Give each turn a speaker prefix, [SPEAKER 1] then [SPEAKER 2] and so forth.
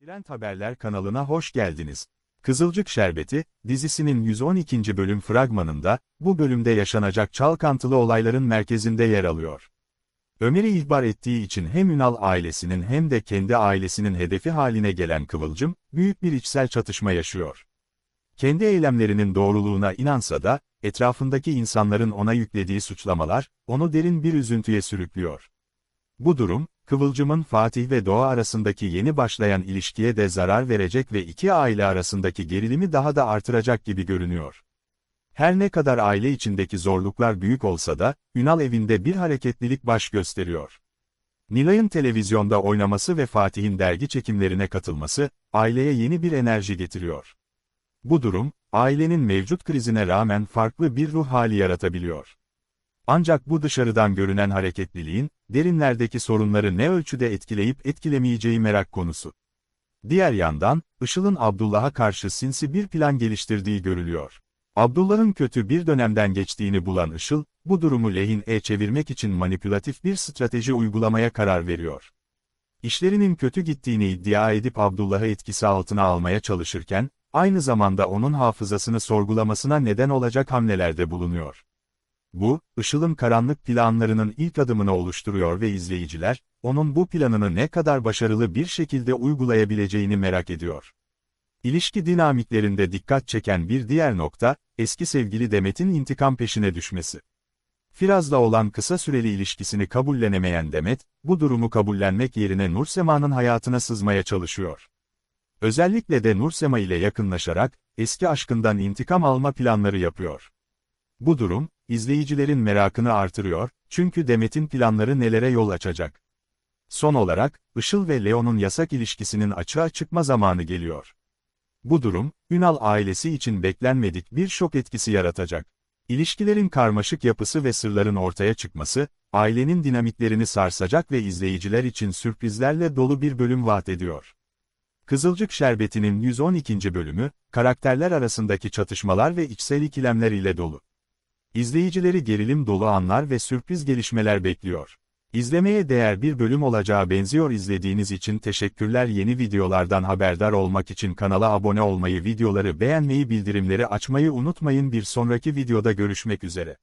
[SPEAKER 1] Trend Haberler kanalına hoş geldiniz. Kızılcık Şerbeti, dizisinin 112. bölüm fragmanında, bu bölümde yaşanacak çalkantılı olayların merkezinde yer alıyor. Ömer'i ihbar ettiği için hem Ünal ailesinin hem de kendi ailesinin hedefi haline gelen Kıvılcım, büyük bir içsel çatışma yaşıyor. Kendi eylemlerinin doğruluğuna inansa da, etrafındaki insanların ona yüklediği suçlamalar, onu derin bir üzüntüye sürüklüyor. Bu durum, Kıvılcım'ın Fatih ve Doğa arasındaki yeni başlayan ilişkiye de zarar verecek ve iki aile arasındaki gerilimi daha da artıracak gibi görünüyor. Her ne kadar aile içindeki zorluklar büyük olsa da, Ünal evinde bir hareketlilik baş gösteriyor. Nilay'ın televizyonda oynaması ve Fatih'in dergi çekimlerine katılması, aileye yeni bir enerji getiriyor. Bu durum, ailenin mevcut krizine rağmen farklı bir ruh hali yaratabiliyor. Ancak bu dışarıdan görünen hareketliliğin, derinlerdeki sorunları ne ölçüde etkileyip etkilemeyeceği merak konusu. Diğer yandan, Işıl'ın Abdullah'a karşı sinsi bir plan geliştirdiği görülüyor. Abdullah'ın kötü bir dönemden geçtiğini bulan Işıl, bu durumu lehine çevirmek için manipülatif bir strateji uygulamaya karar veriyor. İşlerinin kötü gittiğini iddia edip Abdullah'ı etkisi altına almaya çalışırken, aynı zamanda onun hafızasını sorgulamasına neden olacak hamlelerde bulunuyor. Bu, Işıl'ın karanlık planlarının ilk adımını oluşturuyor ve izleyiciler, onun bu planını ne kadar başarılı bir şekilde uygulayabileceğini merak ediyor. İlişki dinamiklerinde dikkat çeken bir diğer nokta, eski sevgili Demet'in intikam peşine düşmesi. Firaz'la olan kısa süreli ilişkisini kabullenemeyen Demet, bu durumu kabullenmek yerine Nursema'nın hayatına sızmaya çalışıyor. Özellikle de Nursema ile yakınlaşarak, eski aşkından intikam alma planları yapıyor. Bu durum, izleyicilerin merakını artırıyor, çünkü Demet'in planları nelere yol açacak. Son olarak, Işıl ve Leon'un yasak ilişkisinin açığa çıkma zamanı geliyor. Bu durum, Ünal ailesi için beklenmedik bir şok etkisi yaratacak. İlişkilerin karmaşık yapısı ve sırların ortaya çıkması, ailenin dinamiklerini sarsacak ve izleyiciler için sürprizlerle dolu bir bölüm vaat ediyor. Kızılcık Şerbeti'nin 112. bölümü, karakterler arasındaki çatışmalar ve içsel ikilemler ile dolu. İzleyicileri gerilim dolu anlar ve sürpriz gelişmeler bekliyor. İzlemeye değer bir bölüm olacağı benziyor izlediğiniz için teşekkürler yeni videolardan haberdar olmak için kanala abone olmayı videoları beğenmeyi bildirimleri açmayı unutmayın bir sonraki videoda görüşmek üzere.